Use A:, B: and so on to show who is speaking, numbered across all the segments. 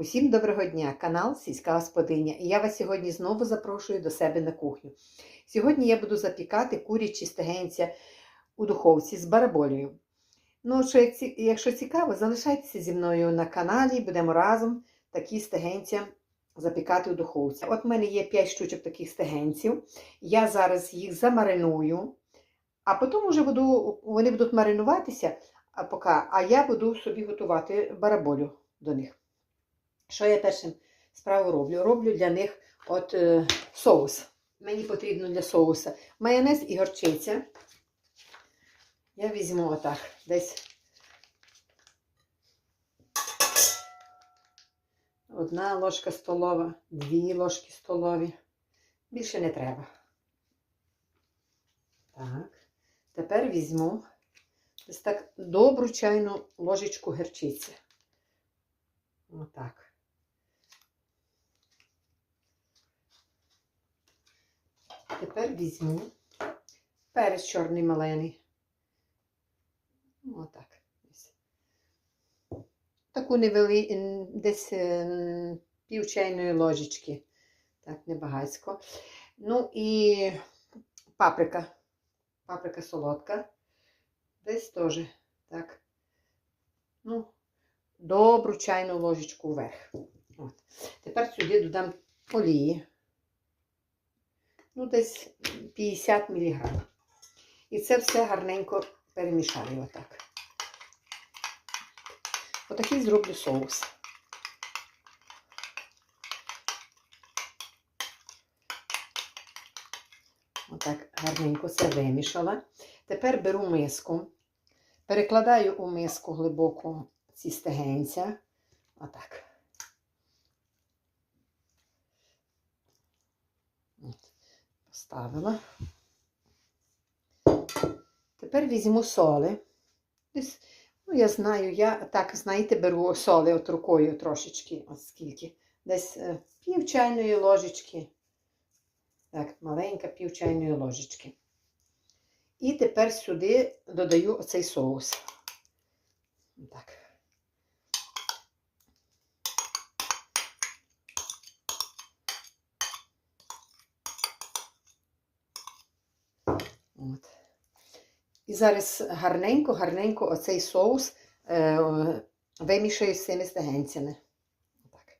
A: Усім доброго дня! Канал Сільська Господиня. І я вас сьогодні знову запрошую до себе на кухню. Сьогодні я буду запікати курячі стегенця у духовці з бараболею. Ну, якщо цікаво, залишайтеся зі мною на каналі, будемо разом такі стегенця запікати у духовці. От в мене є 5 штучок таких стегенців. Я зараз їх замариную, а потім вже буду, вони будуть маринуватися, а, поки, а я буду собі готувати бараболю до них. Що я першим справу роблю? Роблю для них от е, соус. Мені потрібно для соуса майонез і горчиця. Я візьму отак десь одна ложка столова, дві ложки столові. Більше не треба. Так. Тепер візьму ось так добру чайну ложечку гірчиці. Отак. Тепер візьму перець чорний малений. Отак. Таку невели... десь ем, пів чайної ложечки. Так, небагацько. Ну і паприка. Паприка солодка. Десь теж. Так. Ну, добру чайну ложечку вверх. От. Тепер сюди додам олії. Ну, десь 50 мг. І це все гарненько перемішаю отак. Отакий зроблю соус. Отак гарненько це вимішала. Тепер беру миску, перекладаю у миску глибоко ці стегенця. Отак. Поставила. Тепер візьму соли. Ну, я знаю, я так, знаєте, беру соли от рукою трошечки, от скільки. Десь е, пів чайної ложечки. Так, маленька пів чайної ложечки. І тепер сюди додаю оцей соус. Так. От. І зараз гарненько, гарненько оцей соус е, о, вимішаю з цими стегенцями. Так.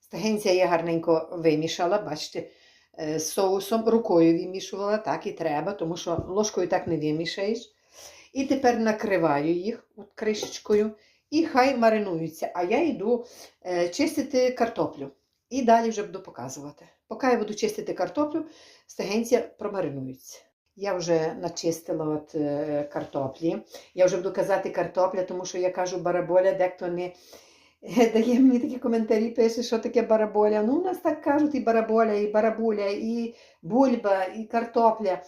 A: Стегенця я гарненько вимішала, бачите, е, з соусом рукою вимішувала, так і треба, тому що ложкою так не вимішаєш. І тепер накриваю їх от кришечкою і хай маринуються. А я йду е, чистити картоплю. І далі вже буду показувати. Поки я буду чистити картоплю, стегенця промаринуються. Я вже начистила от, е, картоплі. Я вже буду казати картопля, тому що я кажу бараболя, дехто не дає мені такі коментарі, пише, що таке бараболя. Ну, у нас так кажуть і бараболя, і барабуля, і бульба, і картопля.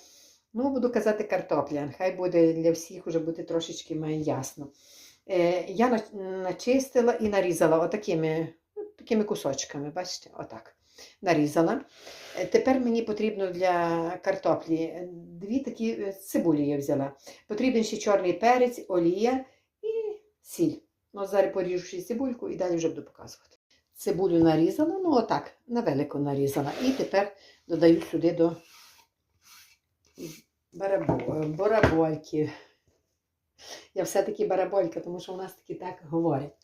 A: Ну, буду казати картопля. Хай буде для всіх уже буде трошечки ясно. Е, я начистила і нарізала отакими, от такими кусочками, бачите, отак. Нарізала. Е, Тепер мені потрібно для картоплі е, дві такі е, цибулі я взяла. Потрібен ще чорний перець, олія і сіль. Ну, зараз поріжу ще цибульку і далі вже буду показувати. Цибулю нарізала, ну отак, на велико нарізала. І тепер додаю сюди до барабольки. Я все-таки бараболька, тому що у нас таки так говорять.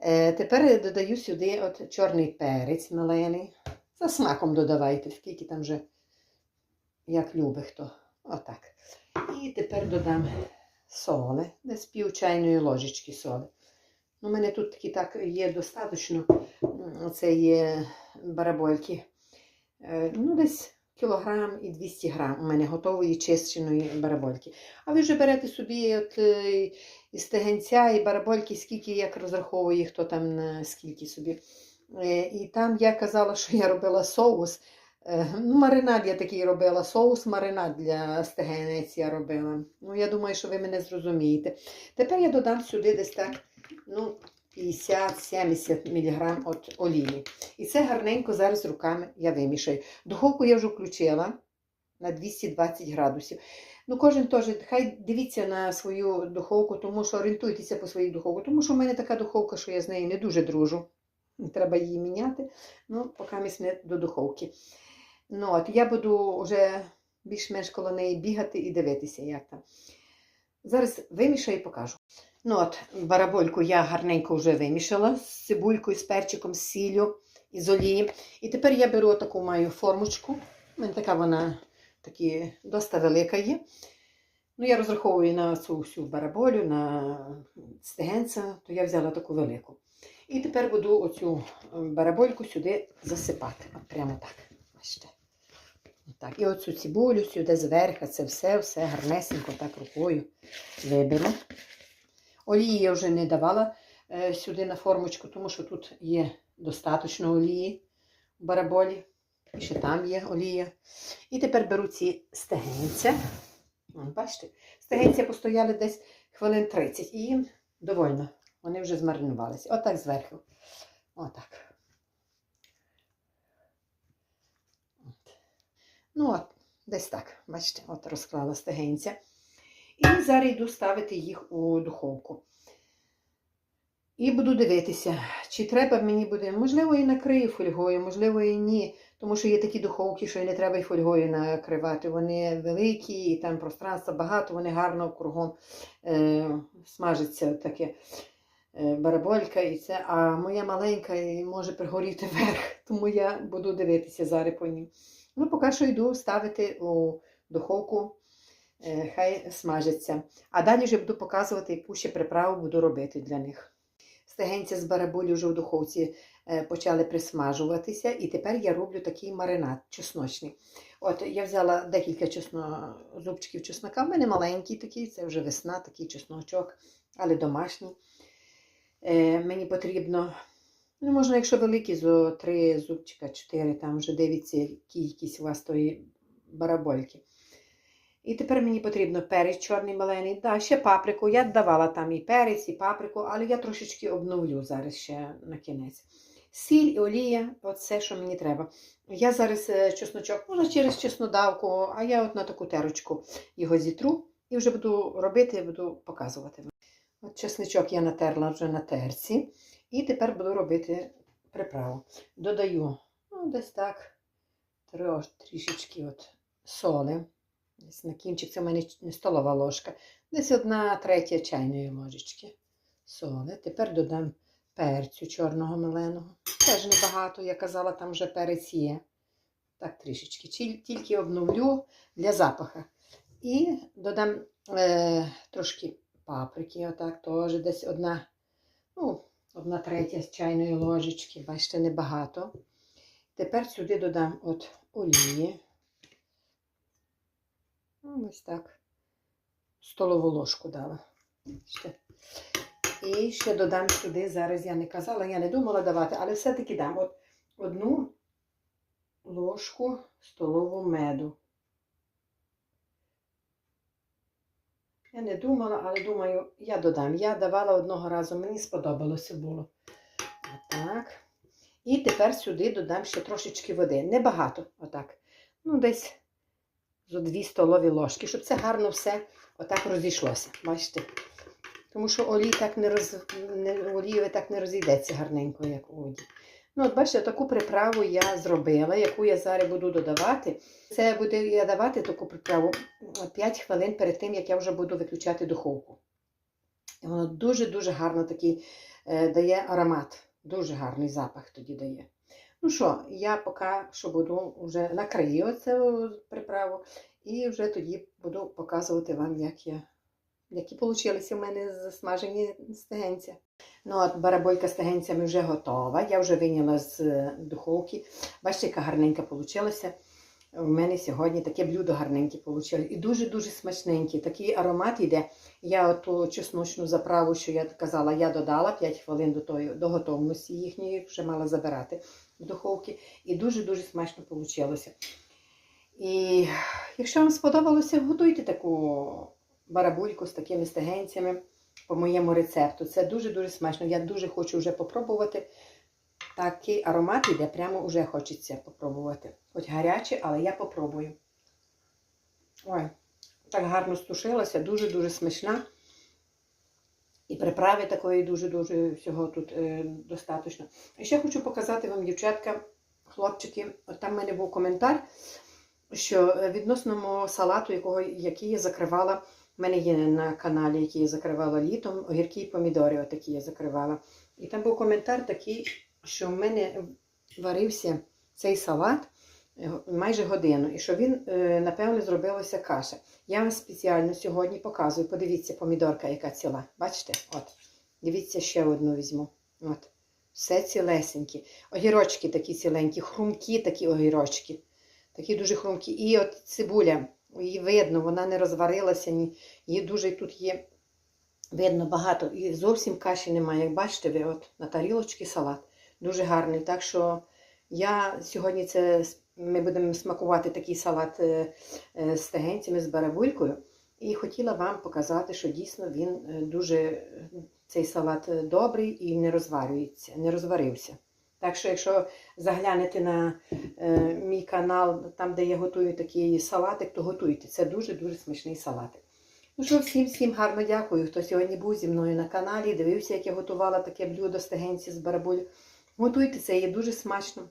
A: Е, тепер додаю сюди от чорний перець малений. За смаком додавайте, скільки там вже, як любить хто. Отак. І тепер додам соли, десь пів чайної ложечки соли. У мене тут такі так є достатньо, це барабольки. Е, Ну, десь кілограм і 200 грам у мене готової чищеної барабольки. А ви вже берете собі от, е, і стегенця, і барабольки, скільки як розраховує, хто там на скільки собі. Е, І там я казала, що я робила соус. Е, Ну, маринад я такий робила, соус маринад для стегенець я робила. Ну, я думаю, що ви мене зрозумієте. Тепер я додам сюди десь так, ну, 50-70 мг от олії. І це гарненько зараз руками я вимішаю. Духовку я вже включила. на 220 градусів. Ну, кожен теж, хай дивіться на свою духовку, тому що орієнтуйтеся по своїй духовці. Тому що в мене така духовка, що я з нею не дуже дружу. Треба її міняти. Ну, поки ми не до духовки. Ну, от я буду вже більш-менш коло неї бігати і дивитися, як там. Зараз вимішаю і покажу. Ну от, барабольку я гарненько вже вимішала з цибулькою, з перчиком, з сіллю з олії. І тепер я беру таку маю формочку. У мене така вона такі доста велика є. Ну, я розраховую на цю всю бараболю, на стегенця, то я взяла таку велику. І тепер буду оцю е, барабольку сюди засипати. От прямо так. Бачите. Так, і оцю цибулю сюди зверху, це все, все гарнесенько так рукою виберу. Олії я вже не давала е, сюди на формочку, тому що тут є достатньо олії в бараболі. І ще там є олія. І тепер беру ці стегенця. Бачите, стегенця постояли десь хвилин 30 і їм довольно. Вони вже змаринувалися. Отак зверху. Отак. От. Ну, от, десь так. Бачите, от розклала стегенця. І зараз йду ставити їх у духовку. І буду дивитися, чи треба мені буде, можливо, і накрию фольгою, можливо, і ні. Тому що є такі духовки, що не треба і фольгою накривати. Вони великі, і там пространства багато, вони гарно кругом е, смажаться таке е, бараболька і це. А моя маленька і може пригоріти вверх, тому я буду дивитися зараз по ній. Ну, поки що йду ставити у духовку, хай смажаться. А далі вже буду показувати, яку ще приправу буду робити для них. Стегенця з бараболі вже в духовці е, почали присмажуватися, і тепер я роблю такий маринад чесночний. От я взяла декілька чесно... зубчиків чеснока. У мене маленький такий, це вже весна, такий чесночок, але домашній. Е, мені потрібно, ну, можна, якщо великі, зо три зубчика, чотири, там вже дивіться, кількість у вас тої барабольки. І тепер мені потрібно перець чорний малений. Да, ще паприку. Я давала там і перець, і паприку, але я трошечки обновлю зараз ще на кінець. Сіль і олія все, що мені треба. Я зараз е, чесночок, можна через чеснодавку, а я от на таку терочку його зітру і вже буду робити, буду показувати. От чесничок я натерла вже на терці. І тепер буду робити приправу. Додаю ну, десь так трішечки от соли. Десь на кінчик, це в мене не столова ложка. Десь одна третя чайної ложечки соли. Тепер додам перцю чорного меленого. Теж небагато, я казала, там вже перець є. Так, трішечки. Тільки обновлю для запаха. І додам е, трошки паприки, отак, теж десь одна, ну, одна третя чайної ложечки. Бачите, небагато. Тепер сюди додам от олії. Ну, ось так. Столову ложку дала. Ще. І ще додам сюди, зараз я не казала, я не думала давати, але все-таки дам от одну ложку столову меду. Я не думала, але думаю, я додам. Я давала одного разу, мені сподобалося було. Отак. І тепер сюди додам ще трошечки води. Небагато, отак. Ну, десь зо дві столові ложки, щоб це гарно все отак розійшлося. Бачите? Тому що олій так не роз... не... олієве так не розійдеться гарненько, як у воді. Ну, от бачите, таку приправу я зробила, яку я зараз буду додавати. Це буду я давати таку приправу 5 хвилин перед тим, як я вже буду виключати духовку. І воно дуже-дуже гарно такий е, дає аромат. Дуже гарний запах тоді дає. Ну що, я поки що буду вже накрию цю приправу і вже тоді буду показувати вам, як я, які получилися в мене засмажені стегенця. Ну, от бараболька з стегенцями вже готова. Я вже вийняла з е, духовки. Бачите, яка гарненька получилася. У мене сьогодні таке блюдо гарненьке вийшло. І дуже-дуже смачненьке. Такий аромат йде. Я ту чесночну заправу, що я казала, я додала 5 хвилин до, тої, до готовності їхньої, вже мала забирати в духовки. І дуже-дуже смачно вийшло. І якщо вам сподобалося, готуйте таку барабульку з такими стегенцями по моєму рецепту. Це дуже-дуже смачно. Я дуже хочу вже попробувати. Такий аромат іде, прямо вже хочеться попробувати. Хоч гаряче, але я попробую. Ой, так гарно стушилася, дуже-дуже смачна. І приправи такої дуже-дуже всього тут е, достатньо. І ще хочу показати вам, дівчатка, хлопчики, от там в мене був коментар, що е, відносно мого салату, якого, який я закривала, в мене є на каналі, який я закривала літом, огірки і помідори, отакі я закривала. І там був коментар такий, що в мене варився цей салат майже годину, і що він, е, напевно, зробилася каша. Я вам спеціально сьогодні показую. Подивіться, помідорка, яка ціла. Бачите? От. Дивіться, ще одну візьму. От. Все цілесенькі. Огірочки такі ціленькі, хрумкі такі огірочки. Такі дуже хрумкі. І от цибуля, її видно, вона не розварилася, ні. її дуже тут є. Видно багато. І зовсім каші немає. Як бачите, ви от на тарілочці салат. Дуже гарний. Так що я сьогодні це ми будемо смакувати такий салат е, е, з тегенцями, з барабулькою. І хотіла вам показати, що дійсно він е, дуже цей салат добрий і не розварюється, не розварився. Так що, якщо заглянете на мій канал, там, де я готую такий салатик, то готуйте. Це дуже-дуже смачний салатик. Ну що, всім всім гарно дякую, хто сьогодні був зі мною на каналі, дивився, як я готувала таке блюдо з тегенці з барабуль. Готуйте це, є дуже смачно.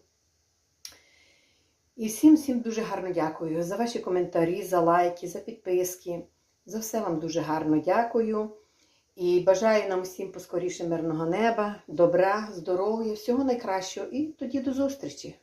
A: І всім всім дуже гарно дякую за ваші коментарі, за лайки, за підписки. За все вам дуже гарно дякую. І бажаю нам всім поскоріше мирного неба, добра, здоров'я, всього найкращого. І тоді до зустрічі!